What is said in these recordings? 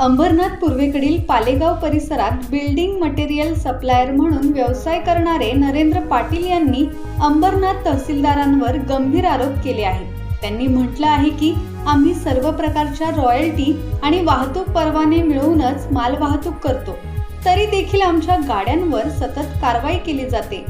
अंबरनाथ पूर्वेकडील पालेगाव परिसरात building material supplier म्हणून व्यवसाय करणारे नरेंद्र पाटील यांनी अंबरनाथ तहसीलदारांवर गंभीर आरोप केले आहेत. त्यांनी म्हटलं आहे की आम्ही सर्व प्रकारच्या रॉयल्टी आणि वाहतूक परवाने मिळवूनच माल वाहतूक करतो. तरी देखील आमच्या गाड्यांवर सतत कारवाई केली जाते.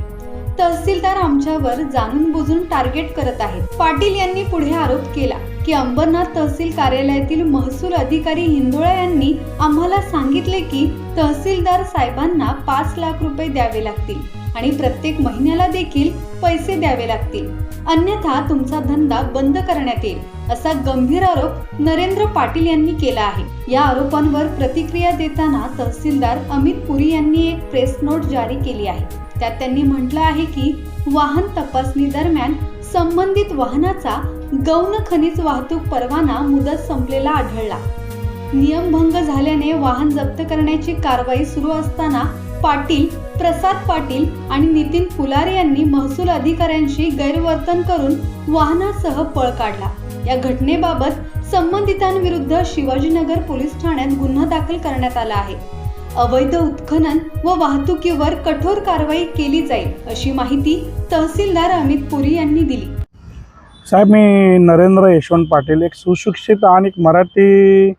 तहसीलदार आमच्यावर जाणून बुजून टार्गेट करत आहेत. पाटील यांनी पुढे आरोप केला की अंबरनाथ तहसील कार्यालयातील महसूल अधिकारी हिंदोळा यांनी आम्हाला सांगितले की तहसीलदार साहेबांना पाच लाख रुपये द्यावे लागतील आणि प्रत्येक महिन्याला देखील पैसे द्यावे लागतील. अन्यथा तुमचा धंदा बंद करण्यात येईल असा गंभीर आरोप नरेंद्र पाटील यांनी केला आहे. या आरोपांवर प्रतिक्रिया देताना तहसीलदार अमित पुरी यांनी एक प्रेस नोट जारी केली आहे. त्यात त्यांनी म्हटलं आहे की वाहन तपासणी दरम्यान संबंधित वाहनाचा गौण खनिज वाहतूक परवाना मुदत संपलेला आढळला. नियमभंग झाल्याने वाहन जप्त करण्याची कारवाई सुरू असताना पाटील प्रसाद पाटील आणि नितीन फुलारे यांनी महसूल अधिकाऱ्यांशी गैरवर्तन करून वाहनासह पळ काढला. या घटनेबाबत संबंधितांविरुद्ध शिवाजीनगर पोलीस ठाण्यात गुन्हा दाखल करण्यात आला आहे. अवैध उत्खनन व वाहतुकीवर कठोर कारवाई केली जाईल अशी माहिती तहसीलदार अमित पुरी यांनी दिली. साहेब मी नरेंद्र यशवंत पाटील एक सुशिक्षित आणि एक मराठी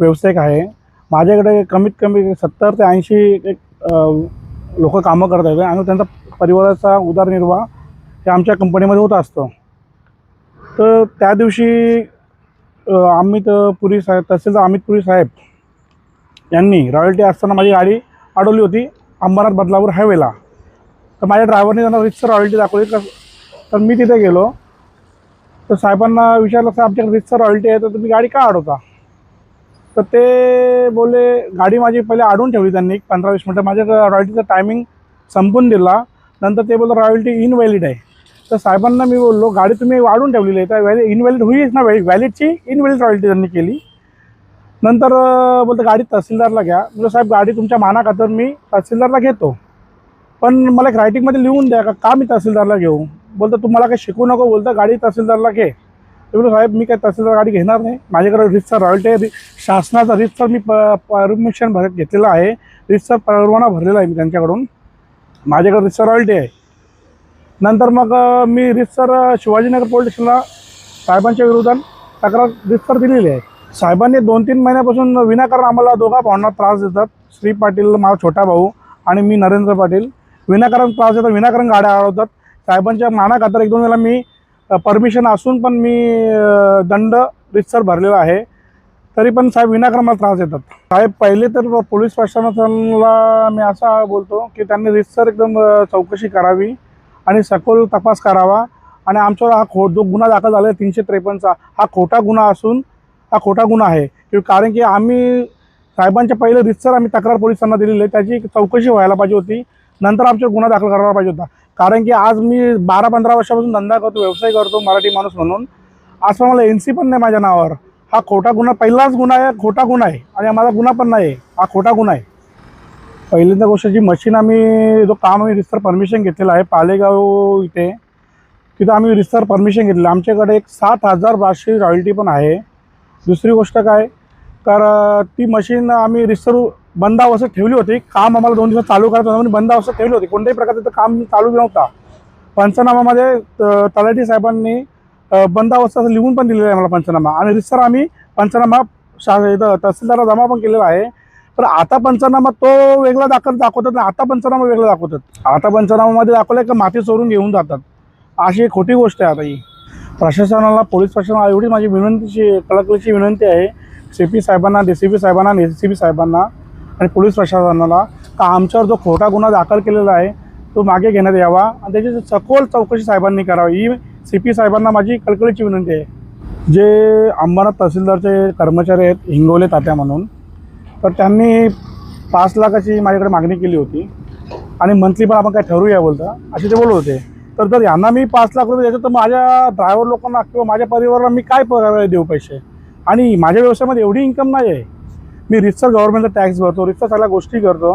व्यावसायिक आहे. माझ्याकडे कमीत कमी सत्तर ते ऐंशी एक लोक कामं करत आहेत आणि त्यांचा परिवाराचा उदरनिर्वाह हे आमच्या कंपनीमध्ये होत असतो. तर त्या दिवशी अमित पुरी साहेब तहसीलदार अमित पुरी साहेब यांनी रॉयल्टी असताना माझी गाडी अडवली होती अंबरनाथ बदलापूर हायवेला तर माझ्या ड्रायव्हरने त्यांना रिक्सर रॉयल्टी दाखवली. तर तर मी तिथे गेलो. तर साहेबांना विचारलं साहेब आमच्याकडे रिक्सर रॉयल्टी आहे तर तुम्ही गाडी का अडवता? तर ते बोलले गाडी माझी पहिले अडवून ठेवली त्यांनी. एक पंधरा वीस मिनटं माझ्या रॉयल्टीचा टायमिंग संपून दिला. नंतर ते बोललं रॉयल्टी इनव्हॅलिड आहे. तर साहेबांना मी बोललो गाडी तुम्ही वाढून ठेवलेली आहे तर व्हॅलिड इनव्हॅलिड होईच ना व्हॅलिडची इनव्हॅलिड रॉयल्टी त्यांनी केली. नंतर बोलतं गाडी तहसीलदारला घ्या. म्हणजे साहेब गाडी तुमच्या मानाखातर मी तहसीलदारला घेतो. पण मला एक रायटिंगमध्ये लिहून द्या का? का मी तहसीलदारला घेऊ? बोलतं तुम्हाला काही शिकू नको. बोलतं गाडी तहसीलदारला घे. ते साहेब मी काय तहसीलदार गाडी घेणार नाही. माझ्याकडे रितसर रॉयल्टी आहे. रि- शासनाचा रितसर मी प परमिशन भर घेतलेलं आहे. रितसर परवाना भरलेला आहे मी त्यांच्याकडून. माझ्याकडे रितसर रॉयल्टी आहे. नंतर मग मी रितसर शिवाजीनगर पोलीस स्टेशनला साहेबांच्या विरोधात तक्रार रितसर दिलेली आहे. साहेबांनी दोन तीन महिन्यापासून विनाकारण आम्हाला दोघा भावना त्रास देतात. श्री पाटील माझा छोटा भाऊ आणि मी नरेंद्र पाटील. विनाकारण त्रास देतात विनाकारण गाड्या अडवतात साहेबांच्या मानाखातर एक दोन वेळेला मी परमिशन असून पण मी दंड रितसर भरलेला आहे. तरी पण साहेब विनाकारण मला त्रास देतात. साहेब पहिले तर पोलीस प्रशासनाला मी असा बोलतो की त्यांनी रितसर एकदम चौकशी करावी आणि सखोल तपास करावा. आणि आमच्यावर हा खो जो गुन्हा दाखल झाला आहे तीनशे त्रेपन्नचा हा खोटा गुन्हा असून हा खोटा गुन्हा आहे. की कारण की आम्ही साहेबांच्या पहिले रितसर आम्ही तक्रार पोलिसांना दिलेली आहे. त्याची चौकशी व्हायला पाहिजे होती. नंतर आमच्यावर गुन्हा दाखल करायला पाहिजे होता. कारण की आज मी बारा पंधरा वर्षापासून धंदा करतो व्यवसाय करतो मराठी माणूस म्हणून. आज पण मला एन सी पण नाही माझ्या नावावर. हा खोटा गुन्हा पहिलाच गुन्हा आहे खोटा गुन्हा आहे. आणि माझा गुन्हा पण नाही आहे. हा खोटा गुन्हा आहे. पहिल्यांदा गोष्ट जी मशीन आम्ही जो काम आम्ही रिस्तर परमिशन घेतलेलं आहे पालेगाव इथे तिथं आम्ही रिस्तर परमिशन घेतलेलं आमच्याकडे एक सात हजार बारशे रॉयल्टी पण आहे. दुसरी गोष्ट काय? तर ती मशीन आम्ही रिसर्व बंद अवस्थेत ठेवली होती. काम आम्हाला दोन दिवस चालू करायचं होतं म्हणून बंद अवस्थेत ठेवली होती. कोणत्याही प्रकारचं काम चालू नव्हता. पंचनामामध्ये तलाठी साहेबांनी अं, बंद अवस्था असं लिहून पण दिलेलं आहे मला पंचनामा. आणि रिसर आम्ही पंचनामा शा इथं तहसीलदारला जमा पण केलेला आहे. पण आता पंचनामा तो वेगळा दाखल दाखवतात आणि आता पंचनामा वेगळा दाखवतात. आता पंचनामामध्ये दाखवलं की माती चोरून घेऊन जातात. अशी एक खोटी गोष्ट आहे आता ही. प्रशासनाला पोलीस प्रशासनाला एवढी माझी विनंतीची कळकळीची विनंती आहे. सी पी साहेबांना डी सी पी साहेबांना आणि एस सी पी साहेबांना आणि पोलीस प्रशासनाला का आमच्यावर जो खोटा गुन्हा दाखल केलेला आहे तो मागे घेण्यात यावा आणि त्याची सखोल चौकशी साहेबांनी करावी. ही सी पी साहेबांना माझी कळकळीची विनंती आहे. जे अंबरनाथ तहसीलदारचे कर्मचारी आहेत हिंगोले तात्या म्हणून तर त्यांनी पाच लाखाची माझ्याकडे मागणी केली होती. आणि मंथली पण आपण काय ठरवूया बोलता असे ते बोलत होते. तर जर यांना मी पाच लाख रुपये द्यायचं तर माझ्या ड्रायव्हर लोकांना किंवा माझ्या परिवाराला मी काय पगार देऊ पैसे? आणि माझ्या व्यवसायामध्ये एवढी इन्कम नाही आहे मी रितसर गव्हर्नमेंटचा टॅक्स भरतो रितसर सगळ्या गोष्टी करतो.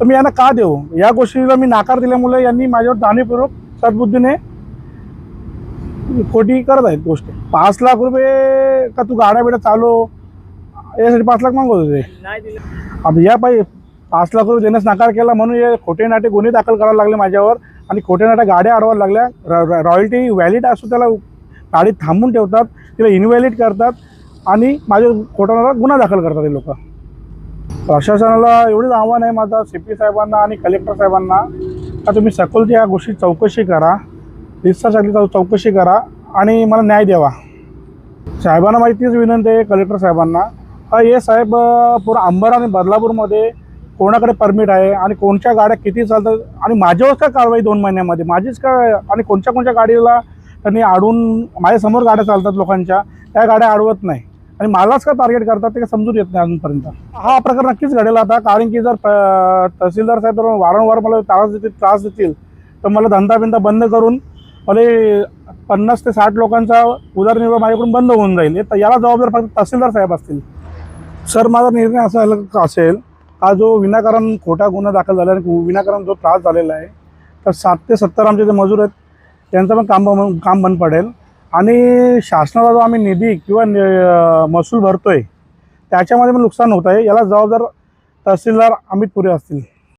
तर मी यांना का देऊ? या गोष्टीला मी नाकार दिल्यामुळे यांनी माझ्यावर जाणीवपूर्वक सद्बुद्धीने खोटी करत आहेत गोष्टी. पाच लाख रुपये का तू गाड्या बिड्या चालव? यासाठी पाच लाख मागवत होते. आता या पाहिजे असला करू देण्यास नकार केला म्हणून हे खोटे नाटे गुन्हे दाखल करायला लागले माझ्यावर आणि खोटे नाटे गाड्या अडवायला लागल्या. रॉयल्टी व्हॅलिड असू त्याला गाडी थांबून ठेवतात तिला इनव्हॅलिड करतात आणि माझ्या खोटा गुन्हा दाखल करतात हे लोक. प्रशासनाला एवढंच आव्हान आहे माझं सी पी साहेबांना आणि कलेक्टर साहेबांना का तुम्ही सखोल या गोष्टी चौकशी करा रिसर्च चौकशी करा आणि मला न्याय द्यावा. साहेबांना माझी तीच विनंती आहे कलेक्टर साहेबांना. हे साहेब पुरा पूर्ण अंबर आणि बदलापूरमध्ये कोणाकडे परमिट आहे आणि कोणत्या गाड्या किती चालतात आणि माझ्यावरच का कारवाई दोन महिन्यामध्ये? माझीच का आणि कोणत्या कोणत्या गाडीला त्यांनी आडून माझ्यासमोर गाड्या चालतात लोकांच्या त्या गाड्या अडवत नाही. आणि मलाच का टार्गेट करतात ते काही समजून येत नाही अजूनपर्यंत. हा प्रकार नक्कीच घडेल आता कारण की जर तहसीलदार साहेब वारंवार मला त्रास देतील त्रास देतील तर मला धंदा बिंदा बंद करून मला पन्नास ते साठ लोकांचा उदरनिर्वाह माझ्याकडून बंद होऊन जाईल. याला जबाबदार फक्त तहसीलदार साहेब असतील. सर माझा निर्णय असा असेल हा जो विनाकारण खोटा गुन्हा दाखल झाला आणि विनाकारण जो त्रास झालेला आहे तर सात ते सत्तर आमचे जे मजूर आहेत त्यांचं पण काम काम बंद पडेल. आणि शासनाचा जो आम्ही निधी किंवा महसूल भरतो आहे त्याच्यामध्ये पण नुकसान होत आहे. याला जबाबदार तहसीलदार अमित पुरे असतील.